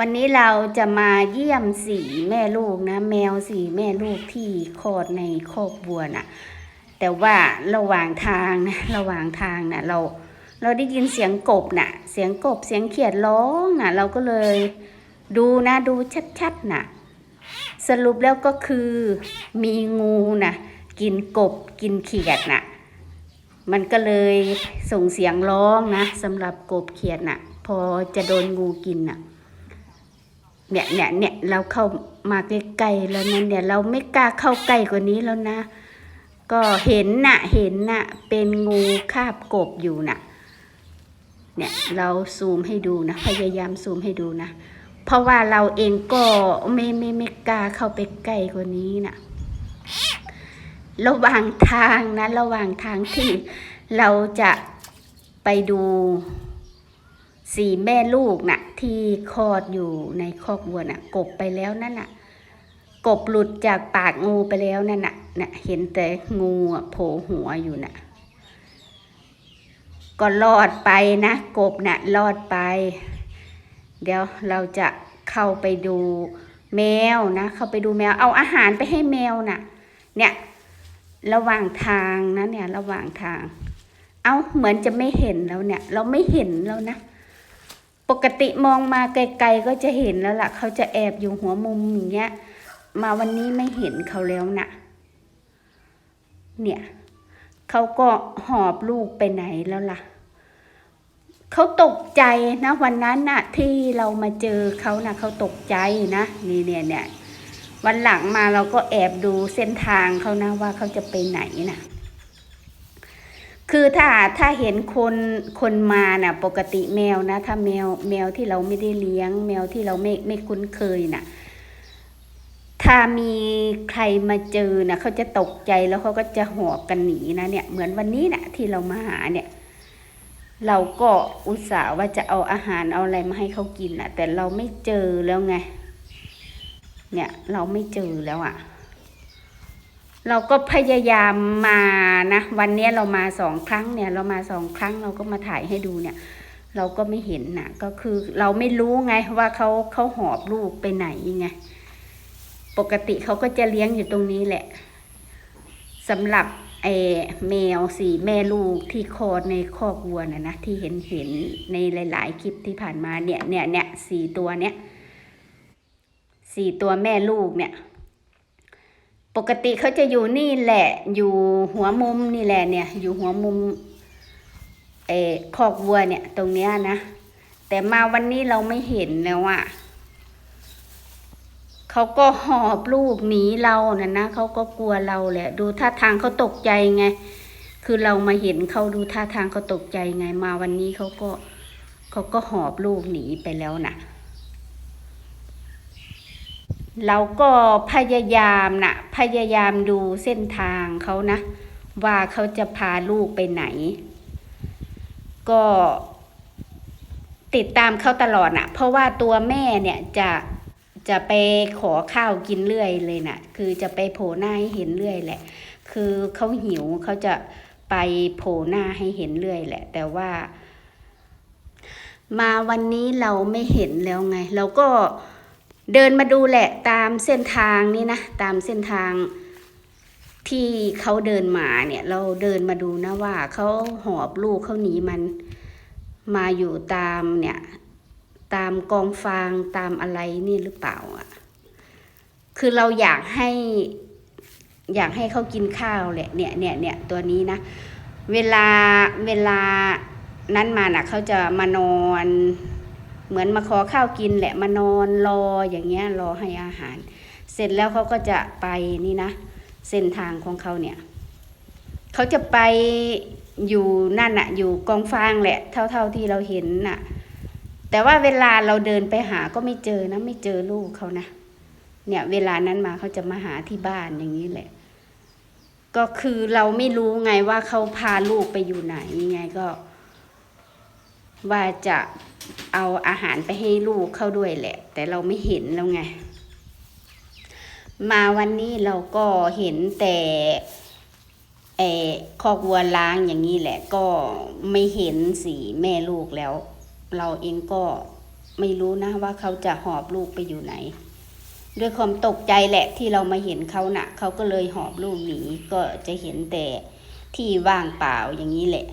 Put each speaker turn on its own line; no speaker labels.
วันนี้เราจะมาเยี่ยมสีแม่ลูกนะ แมวสีแม่ลูกที่คลอดในคอกบัวน่ะ แต่ว่าระหว่างทางนะระหว่างทางน่ะเราเราได้ยินเสียงกบน่ะ เสียงกบเสียงเขียดร้องน่ะ เราก็เลยดูนะดูชัดๆน่ะ สรุปแล้วก็คือมีงูน่ะ กินกบกินเขียดน่ะ มันก็เลยส่งเสียงร้องนะสำหรับกบเขียดน่ะ พอจะโดนงูกินน่ะ เนี่ยเนี่ยเนี่ยเราเข้ามาใกล้ๆแล้วนะเนี่ยเราไม่กล้าเข้าใกล้กว่านี้แล้วนะ ก็เห็นน่ะเห็นน่ะเป็นงูคาบกบอยู่น่ะเนี่ยเราซูมให้ดูนะพยายามซูมให้ดูนะเพราะว่าเราเองก็ไม่ไม่ไม่กล้าเข้าไปใกล้กว่านี้น่ะระหว่างทางนะระหว่างทางที่เราจะไปดู สี่แม่ลูกน่ะ ที่คลอดอยู่ในคอกวัวน่ะ กบไปแล้วนั่นน่ะ กบหลุดจากปากงูไปแล้วนั่นน่ะน่ะเห็นแต่งูโผล่หัวอยู่น่ะ ก็รอดไปนะ กบน่ะรอดไป เดี๋ยวเราจะเข้าไปดูแมวนะ เข้าไปดูแมว เอาอาหารไปให้แมวน่ะ เนี่ย ระหว่างทางนะเนี่ย ระหว่างทาง เอาเหมือนจะไม่เห็นแล้วเนี่ย เราไม่เห็นแล้วนะ ปกติมองมาไกลๆก็จะเห็นแล้วล่ะ เขาจะแอบอยู่หัวมุมอย่างเงี้ย มาวันนี้ไม่เห็นเขาแล้วนะ่ะ เนี่ยเขาก็หอบลูกไปไหนแล้วล่ะ เขาตกใจนะ วันนั้นน่ะ ที่เรามาเจอเขานะ่ะเขาตกใจนะนี่เนี่ยเนี่ยวันหลังมาเราก็แอบดูเส้นทางเขานะว่าเขาจะไปไหนน่ะ คือถ้าถ้าเห็นคนคนมาน่ะ ปกติแมวนะ ถ้าแมวแมวที่เราไม่ได้เลี้ยง แมวที่เราไม่ไม่คุ้นเคยน่ะ ถ้ามีใครมาเจอนะเขาจะตกใจแล้วเขาก็จะหอบกันหนีนะเนี่ย เหมือนวันนี้นะที่เรามาหาเนี่ย เราก็อุตส่าห์ว่าจะเอาอาหารเอาอะไรมาให้เขากินนะแต่เราไม่เจอแล้วไง เนี่ยเราไม่เจอแล้วอะ่ะ เราก็พยายามมานะ วันนี้เรามาสองครั้งเนี่ย เรามาสองครั้งเราก็มาถ่ายให้ดูเนี่ย เราก็ไม่เห็นนะก็คือเราไม่รู้ไงว่าเขาเขาหอบลูกไปไหนไงปกติเขาก็จะเลี้ยงอยู่ตรงนี้แหละสำหรับไอ้แมวสี่แม่ลูกที่คลอดในคอกวัวนะนะที่เห็นเห็นในหลาย ๆ คลิปที่ผ่านมาเนี่ยเนี่ยเนี่ยสี่ตัวเนี่ยสี่ตัวแม่ลูกเนี่ย ปกติเขาจะอยู่นี่แหละ อยู่หัวมุมนี่แหละเนี่ย อยู่หัวมุมเอคอกวัวเนี่ย ตรงเนี้ยนะ แต่มาวันนี้เราไม่เห็นแล้วอะเขาก็หอบลูกหนีเราน่ะนะเขาก็กลัวเราแหละ ดูท่าทางเขาตกใจไง คือเรามาเห็นเขาดูท่าทางเขาตกใจไง มาวันนี้เขาก็เขาก็หอบลูกหนีไปแล้วน่ะ เราก็พยายามนะพยายามดูเส้นทางเขานะ ว่าเขาจะพาลูกไปไหน ก็ติดตามเขาตลอดนะเพราะว่าตัวแม่เนี่ยจะจะไปขอข้าวกินเรื่อยเลยนะ่ะคือจะไปโผล่หน้าให้เห็นเรื่อยแหละ คือเขาหิวเขาจะไปโผล่หน้าให้เห็นเรื่อยแหละ แต่ว่า มาวันนี้เราไม่เห็นแล้วไง เราก็ เดินมาดูแหละตามเส้นทางนี่นะ ตามเส้นทางที่เขาเดินมาเนี่ย เราเดินมาดูนะว่าเขาหอบลูกเขาหนีมันมาอยู่ตามเนี่ย ตามกองฟางตามอะไรนี่หรือเปล่าอะ คือเราอยากให้ อยากให้เขากินข้าวแหละเนี่ยเนี่ยเนี่ยตัวนี้นะ เวลาเวลานั้นมาน่ะเขาจะมานอน เหมือนมาขอข้าวกินแหละมานอนรออย่างเงี้ยรอให้อาหาร เสร็จแล้วเขาก็จะไปนี่นะ เส้นทางของเขาเนี่ยเขาจะไปอยู่นั่นน่ะอยู่กองฟางแหละเท่า ๆที่เราเห็นน่ะ แต่ว่าเวลาเราเดินไปหาก็ไม่เจอนะไม่เจอลูกเขานะเนี่ยเวลานั้นมาเขาจะมาหาที่บ้านอย่างนี้แหละ ก็คือเราไม่รู้ไงว่าเขาพาลูกไปอยู่ไหนยังไงก็ ว่าจะ เอาอาหารไปให้ลูกเข้าด้วยแหละ แต่เราไม่เห็นแล้วไง มาวันนี้เราก็เห็นแต่เอคอกวัวล้างอย่างนี้แหละก็ไม่เห็นสีแม่ลูกแล้ว เราเองก็ไม่รู้นะว่าเขาจะหอบลูกไปอยู่ไหน ด้วยความตกใจแหละที่เรามาเห็นเขาหน่ะเขาก็เลยหอบลูกหนีก็จะเห็นแต่ที่ว่างเปล่าอย่างนี้แหละ